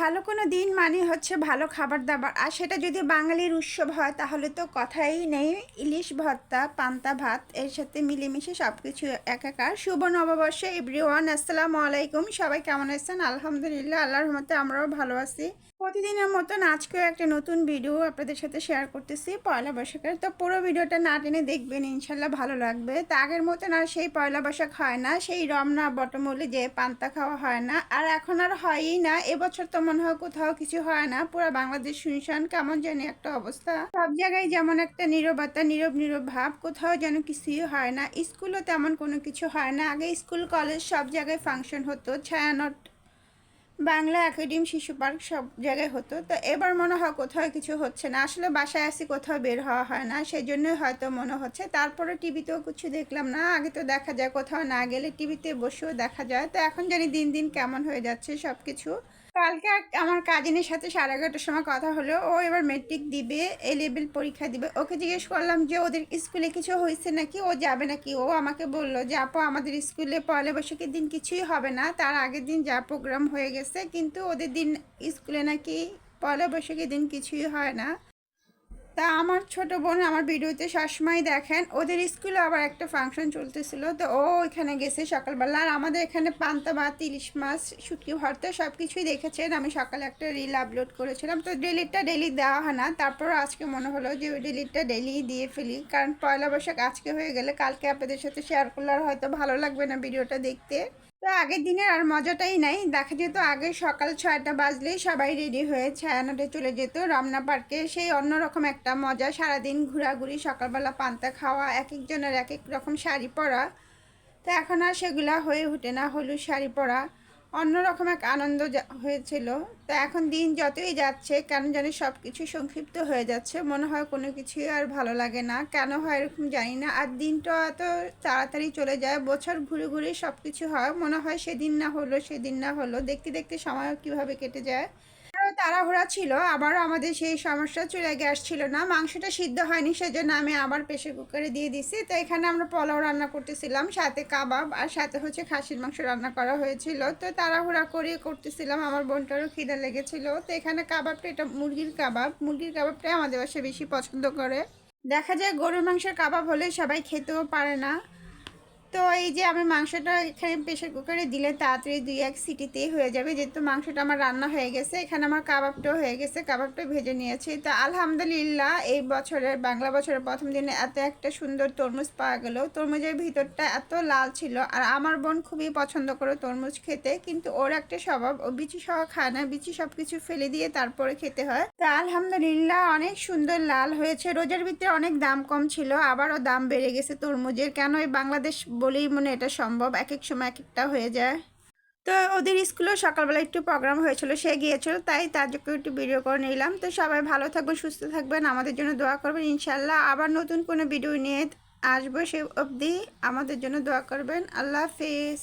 ভালো কোনো দিন মানে হচ্ছে ভালো খাবার দাবার। আর সেটা যদি বাঙালির উৎসব হয়, তাহলে তো কথাই নেই। ইলিশ ভর্তা, পান্তা ভাত, এর সাথে মিলেমিশে সব কিছু একাকার। শুভ নববর্ষে এভরিওয়ান আসসালামু আলাইকুম। সবাই কেমন আছেন? আলহামদুলিল্লাহ, আল্লাহর রহমতে আমরাও ভালো আছি। প্রতিদিনের মতন আজকেও একটা নতুন ভিডিও আপনাদের সাথে শেয়ার করতেছি। পয়লা বৈশাখের। তো পুরো ভিডিওটা না টেনে দেখবেন, ইনশাল্লাহ ভালো লাগবে। তা আগের মতন আর সেই পয়লা বৈশাখ হয় না, সেই রমনা বটমূলে যে পান্তা খাওয়া হয় না। আর এখন আর হয়ই না, এবছর তো মনে হয় কোথাও কিছু হয় না। পুরো বাংলাদেশ শুনশান, কেমন জানি একটা অবস্থা। সব জায়গায় যেমন একটা নীরবতা, নীরব নীরব ভাব, কোথাও যেন কিছুই হয় না। স্কুলও তেমন কোনো কিছু হয় না। আগে স্কুল, কলেজ সব জায়গায় ফাংশন হতো, ছায়ানট বাংলা একাডেমি শিশু পার্ক সব জায়গায় হতো। তো এবার মনে হয় কোথাও কিছু হচ্ছে না। আসলে বাসায় আসি, কোথাও বের হওয়া হয় না। সেই জন্যই হয়তো মনে হচ্ছে। তারপরে টিভিতেও কিছু দেখলাম না। আগে তো দেখা যায় কোথাও না গেলে টিভিতে বসেও দেখা যায়। তো এখন জানি দিন দিন কেমন হয়ে যাচ্ছে সব কিছু কালকে আমার কাজিনের সাথে সাড়ে এগারোটার সময় কথা হলো। ও এবার মেট্রিক দিবে এ লেভেল পরীক্ষা দিবে। ওকে জিজ্ঞেস করলাম যে, ওদের স্কুলে কিছু হয়েছে নাকি? ও যাবে নাকি? ও আমাকে বলল যে, আপু, আমাদের স্কুলে পয়লা বৈশাখের দিন কিছুই হবে না। তার আগের দিন যা প্রোগ্রাম হয়ে গেছে, কিন্তু ওদের দিন স্কুলে নাকি পয়লা বৈশাখের দিন কিছুই হয় না। তা আমার ছোট বোন আমার ভিডিওতে সবসময় দেখেন, ওদের স্কুলে আবার একটা ফাংশন চলতেছিল, তো ও ওইখানে গেছে সকালবেলা, আর আমাদের এখানে পান্তা ভাত, ইলিশ মাছ, শুটকি ভর্তা সব কিছুই দেখেছেন। আমি সকালে একটা রিল আপলোড করেছিলাম, তো ডেলিটটা ডেলি দেওয়া হয় না। তারপর আজকে মনে হলো যে ওই ডেলিটটা ডেলি দিয়ে ফেলি, কারণ পয়লা বৈশাখ আজকে হয়ে গেলে কালকে আপনাদের সাথে শেয়ার করলে আর হয়তো ভালো লাগবে না ভিডিওটা দেখতে। তো আগের দিনের আর মজাটাই নাই। দেখা যেত আগে সকাল ছয়টা বাজলেই সবাই রেডি হয়ে ছায়ানটে চলে যেত। রমনা পার্কে সেই অন্যরকম একটা মজা। সারাদিন ঘোরাঘুরি, সকালবেলা পান্তা খাওয়া, এক একজনের এক এক রকম শাড়ি পরা। তো এখন আর সেগুলা হয়ে ওঠে না, হলুদ শাড়ি পরা। অন্যরকম এক আনন্দ হয়েছিল। তা এখন দিন যতই যাচ্ছে, কেন জানি সব কিছু সংক্ষিপ্ত হয়ে যাচ্ছে। মনে হয় কোনো কিছুই আর ভালো লাগে না। কেন হয় এরকম জানি না। আর দিনটা এত তাড়াতাড়ি চলে যায়, বছর ঘুরে ঘুরে সব কিছু হয়। মনে হয় সেদিন না হলো, সেদিন না হলো। দেখতে দেখতে সময় কীভাবে কেটে যায়। তাড়াহুড়া ছিল, আবারও আমাদের সেই সমস্যা চলে গ্যাস ছিল না। মাংসটা সিদ্ধ হয়নি, সেজন্য আমি আবার প্রেশার কুকারে দিয়ে দিছি। তো এখানে আমরা পোলাও রান্না করতেছিলাম, সাথে কাবাব আর সাথে হচ্ছে খাসির মাংস রান্না করা হয়েছিল। তো তাড়াহুড়া করে করতেছিলাম, আমার বোনটারও খিদে লেগেছিল। তো এখানে কাবাবটা, এটা মুরগির কাবাব। মুরগির কাবাবটাই আমাদের বাসায় বেশি পছন্দ করে। দেখা যায় গরুর মাংসের কাবাব হলে সবাই খেতেও পারে না। তো এই যে আমি মাংসটা এখানে প্রেশার কুকারে দিলে তাড়াতাড়ি দুই এক সিটিতেই হয়ে যাবে। যেহেতু মাংসটা আমার রান্না হয়ে গেছে, এখানে আমার কাবাবটাও হয়ে গেছে, কাবাবটা ভেজে নিয়েছি। তো আলহামদুলিল্লাহ এই বছরের, বাংলা বছরের প্রথম দিনে এত একটা সুন্দর তরমুজ পাওয়া গেল। তরমুজের ভিতরটা এত লাল ছিল আর আমার বোন খুবই পছন্দ করে তরমুজ খেতে, কিন্তু ওর একটা স্বভাব, ও বিচি সহ খায় না, বিচি সব কিছু ফেলে দিয়ে তারপরে খেতে হয়। তা আলহামদুলিল্লাহ অনেক সুন্দর লাল হয়েছে। রোজার ভিতরে অনেক দাম কম ছিল, আবারও দাম বেড়ে গেছে তরমুজের। কেন এই বাংলাদেশ বলেই মনে এটা সম্ভব এক এক সময় এক একটা হয়ে যায়। তো ওদের স্কুলেও সকালবেলা একটু প্রোগ্রাম হয়েছিল, সে গিয়েছিল, তাই তার জন্য একটু ভিডিও করে নিলাম। তো সবাই ভালো থাকবেন, সুস্থ থাকবেন, আমাদের জন্য দোয়া করবেন। ইনশাল্লাহ আবার নতুন কোনো ভিডিও নিয়ে আসব সে অবধি। আমাদের জন্য দোয়া করবেন। আল্লাহ হাফিজ।